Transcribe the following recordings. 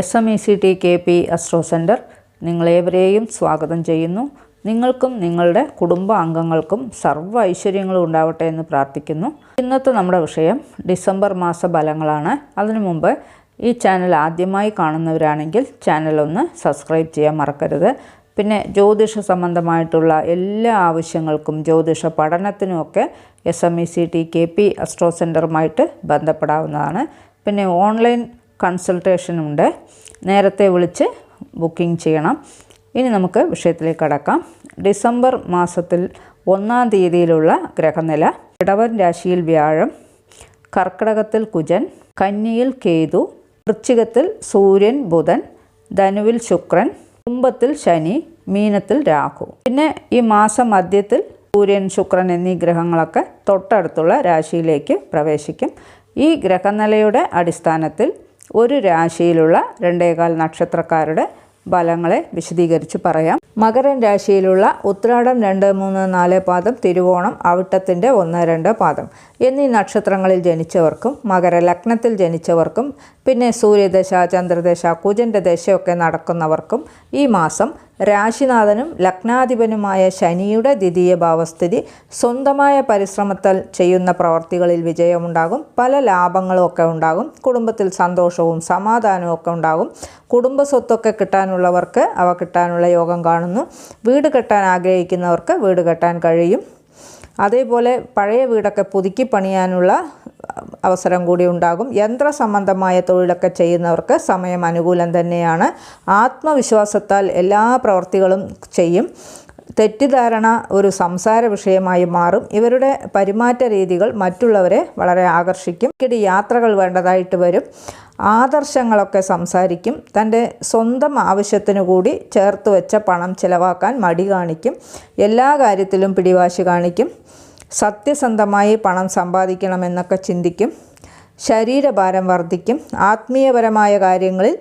S M E C T K P astro centre നിങ്ങളേവരെയും സ്വാഗതം ചെയ്യുന്നു. നിങ്ങൾക്കും നിങ്ങളുടെ കുടുംബ അംഗങ്ങൾക്കും സർവ ഐശ്വര്യങ്ങളും ഉണ്ടാവട്ടെ എന്ന് പ്രാർത്ഥിക്കുന്നു. ഇന്നത്തെ നമ്മുടെ വിഷയം ഡിസംബർ മാസ ഫലങ്ങളാണ്. അതിനു മുമ്പ് ഈ ചാനൽ ആദ്യമായി കാണുന്നവരാണെങ്കിൽ ചാനൽ ഒന്ന് സബ്സ്ക്രൈബ് ചെയ്യാൻ മറക്കരുത്. പിന്നെ ജ്യോതിഷ സംബന്ധമായിട്ടുള്ള എല്ലാ ആവശ്യങ്ങൾക്കും ജ്യോതിഷ പഠനത്തിനുമൊക്കെ S M E C T K P astro സെന്ററുമായിട്ട് ബന്ധപ്പെടാവുന്നതാണ്. പിന്നെ ഓൺലൈൻ കൺസൾട്ടേഷനുണ്ട് നേരത്തെ വിളിച്ച് ബുക്കിംഗ് ചെയ്യണം. ഇനി നമുക്ക് വിഷയത്തിലേക്ക് കടക്കാം. ഡിസംബർ മാസത്തിൽ ഒന്നാം തീയതിയിലുള്ള ഗ്രഹനില. ഇടവൻ രാശിയിൽ വ്യാഴം കർക്കിടകത്തിൽ കുജൻ കന്നിയിൽ കേതു വൃശ്ചികത്തിൽ സൂര്യൻ ബുധൻ ധനുവിൽ ശുക്രൻ കുംഭത്തിൽ ശനി മീനത്തിൽ രാഹു. പിന്നെ ഈ മാസം മധ്യത്തിൽ സൂര്യൻ ശുക്രൻ എന്നീ ഗ്രഹങ്ങളൊക്കെ തൊട്ടടുത്തുള്ള രാശിയിലേക്ക് പ്രവേശിക്കും. ഈ ഗ്രഹനിലയുടെ അടിസ്ഥാനത്തിൽ ഒരു രാശിയിലുള്ള രണ്ടേകാൽ നക്ഷത്രക്കാരുടെ ഫലങ്ങളെ വിശദീകരിച്ച് പറയാം. മകരൻ രാശിയിലുള്ള ഉത്രാടം രണ്ട് മൂന്ന് നാല് പാദം തിരുവോണം അവിട്ടത്തിന്റെ ഒന്ന് രണ്ട് പാദം എന്നീ നക്ഷത്രങ്ങളിൽ ജനിച്ചവർക്കും മകര ലഗ്നത്തിൽ ജനിച്ചവർക്കും പിന്നെ സൂര്യദശ ചന്ദ്രദശ കുജന്റെ ദശയൊക്കെ നടക്കുന്നവർക്കും ഈ മാസം രാശിനാഥനും ലഗ്നാധിപനുമായ ശനിയുടെ ദ്വിതീയ ഭാവസ്ഥിതി സ്വന്തമായ പരിശ്രമത്താൽ ചെയ്യുന്ന പ്രവർത്തികളിൽ വിജയമുണ്ടാകും. പല ലാഭങ്ങളും ഒക്കെ ഉണ്ടാകും. കുടുംബത്തിൽ സന്തോഷവും സമാധാനവും ഒക്കെ ഉണ്ടാകും. കുടുംബ സ്വത്തൊക്കെ കിട്ടാനുള്ളവർക്ക് അവ കിട്ടാനുള്ള യോഗം കാണുന്നു. വീട് കെട്ടാൻ ആഗ്രഹിക്കുന്നവർക്ക് വീട് കെട്ടാൻ കഴിയും. അതേപോലെ പഴയ വീടൊക്കെ പുതുക്കി പണിയാനുള്ള അവസരം കൂടി ഉണ്ടാകും. യന്ത്ര സംബന്ധമായ തൊഴിലൊക്കെ ചെയ്യുന്നവർക്ക് സമയം അനുകൂലം തന്നെയാണ്. ആത്മവിശ്വാസത്താൽ എല്ലാ പ്രവർത്തികളും ചെയ്യും. തെറ്റിദ്ധാരണ ഒരു സംസാര വിഷയമായി മാറും. ഇവരുടെ പെരുമാറ്റ രീതികൾ മറ്റുള്ളവരെ വളരെ ആകർഷിക്കും. ഇടി യാത്രകൾ വേണ്ടതായിട്ട് വരും. ആദർശങ്ങളൊക്കെ സംസാരിക്കും. തന്റെ സ്വന്തം ആവശ്യത്തിനു കൂടി ചേർത്ത് വെച്ച പണം ചിലവാക്കാൻ മടി കാണിക്കും. എല്ലാ കാര്യത്തിലും പിടിവാശി കാണിക്കും. സത്യസന്ധമായി പണം സമ്പാദിക്കണമെന്നൊക്കെ ചിന്തിക്കും. ശരീരഭാരം വർദ്ധിക്കും. ആത്മീയപരമായ കാര്യങ്ങളിൽ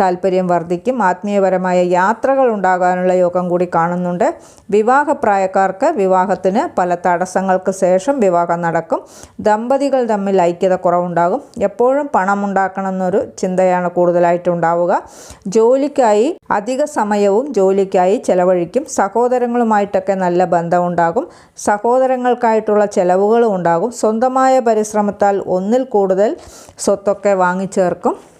താല്പര്യം വർദ്ധിക്കും. ആത്മീയപരമായ യാത്രകൾ ഉണ്ടാകാനുള്ള യോഗം കൂടി കാണുന്നുണ്ട്. വിവാഹപ്രായക്കാർക്ക് വിവാഹത്തിന് പല തടസ്സങ്ങൾക്ക് ശേഷം വിവാഹം നടക്കും. ദമ്പതികൾ തമ്മിൽ ഐക്യത കുറവുണ്ടാകും എപ്പോഴും പണം ഉണ്ടാക്കണം എന്നൊരു ചിന്തയാണ് കൂടുതലായിട്ടുണ്ടാവുക. ജോലിക്കായി അധിക സമയവും ജോലിക്കായി ചെലവഴിക്കും. സഹോദരങ്ങളുമായിട്ടൊക്കെ നല്ല ബന്ധമുണ്ടാകും. സഹോദരങ്ങൾക്കായിട്ടുള്ള ചെലവുകളും ഉണ്ടാകും. സ്വന്തമായ പരിശ്രമത്താൽ ഒന്നിൽ കൂടുതൽ സ്വത്തൊക്കെ വാങ്ങിച്ചേർക്കും.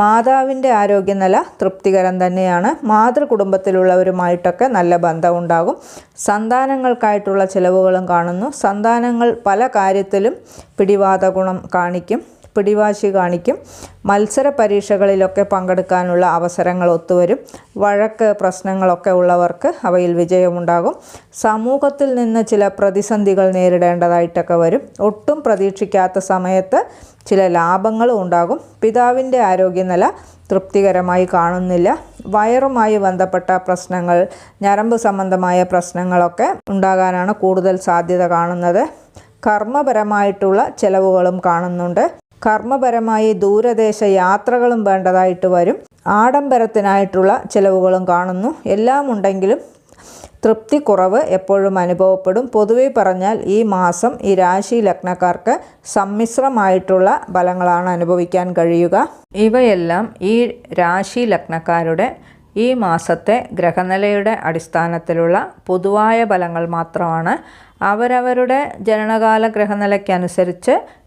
മാതാവിന്റെ ആരോഗ്യനില തൃപ്തികരം തന്നെയാണ്. മാതൃകുടുംബത്തിലുള്ളവരുമായിട്ടൊക്കെ നല്ല ബന്ധമുണ്ടാകും. സന്താനങ്ങൾക്കായിട്ടുള്ള ചിലവുകളും കാണുന്നു. സന്താനങ്ങൾ പല കാര്യത്തിലും പിടിവാത ഗുണം കാണിക്കും. പിടിവാശി കാണിക്കും. മത്സര പരീക്ഷകളിലൊക്കെ പങ്കെടുക്കാനുള്ള അവസരങ്ങൾ ഒത്തുവരും. വഴക്ക് പ്രശ്നങ്ങളൊക്കെ ഉള്ളവർക്ക് അവയിൽ വിജയമുണ്ടാകും. സമൂഹത്തിൽ നിന്ന് ചില പ്രതിസന്ധികൾ നേരിടേണ്ടതായിട്ടൊക്കെ വരും. ഒട്ടും പ്രതീക്ഷിക്കാത്ത സമയത്ത് ചില ലാഭങ്ങളും ഉണ്ടാകും. പിതാവിന്റെ ആരോഗ്യനില തൃപ്തികരമായി കാണുന്നില്ല. വയറുമായി ബന്ധപ്പെട്ട പ്രശ്നങ്ങൾ ഞരമ്പ് സംബന്ധമായ പ്രശ്നങ്ങളൊക്കെ ഉണ്ടാകാനാണ് കൂടുതൽ സാധ്യത കാണുന്നത്. കർമ്മപരമായിട്ടുള്ള ചിലവുകളും കാണുന്നുണ്ട്. കർമ്മപരമായി ദൂരദേശ യാത്രകളും വേണ്ടതായിട്ട് വരും. ആഡംബരത്തിനായിട്ടുള്ള ചിലവുകളും കാണുന്നു. എല്ലാം ഉണ്ടെങ്കിലും തൃപ്തി കുറവ് എപ്പോഴും അനുഭവപ്പെടും. പൊതുവെ പറഞ്ഞാൽ ഈ മാസം ഈ രാശി ലഗ്നക്കാർക്ക് സമ്മിശ്രമായിട്ടുള്ള ഫലങ്ങളാണ് അനുഭവിക്കാൻ കഴിയുക. ഇവയെല്ലാം ഈ രാശി ലഗ്നക്കാരുടെ ഈ മാസത്തെ ഗ്രഹനിലയുടെ അടിസ്ഥാനത്തിലുള്ള പൊതുവായ ഫലങ്ങൾ മാത്രമാണ്. അവരവരുടെ ജനനകാല ഗ്രഹനിലയ്ക്കനുസരിച്ച്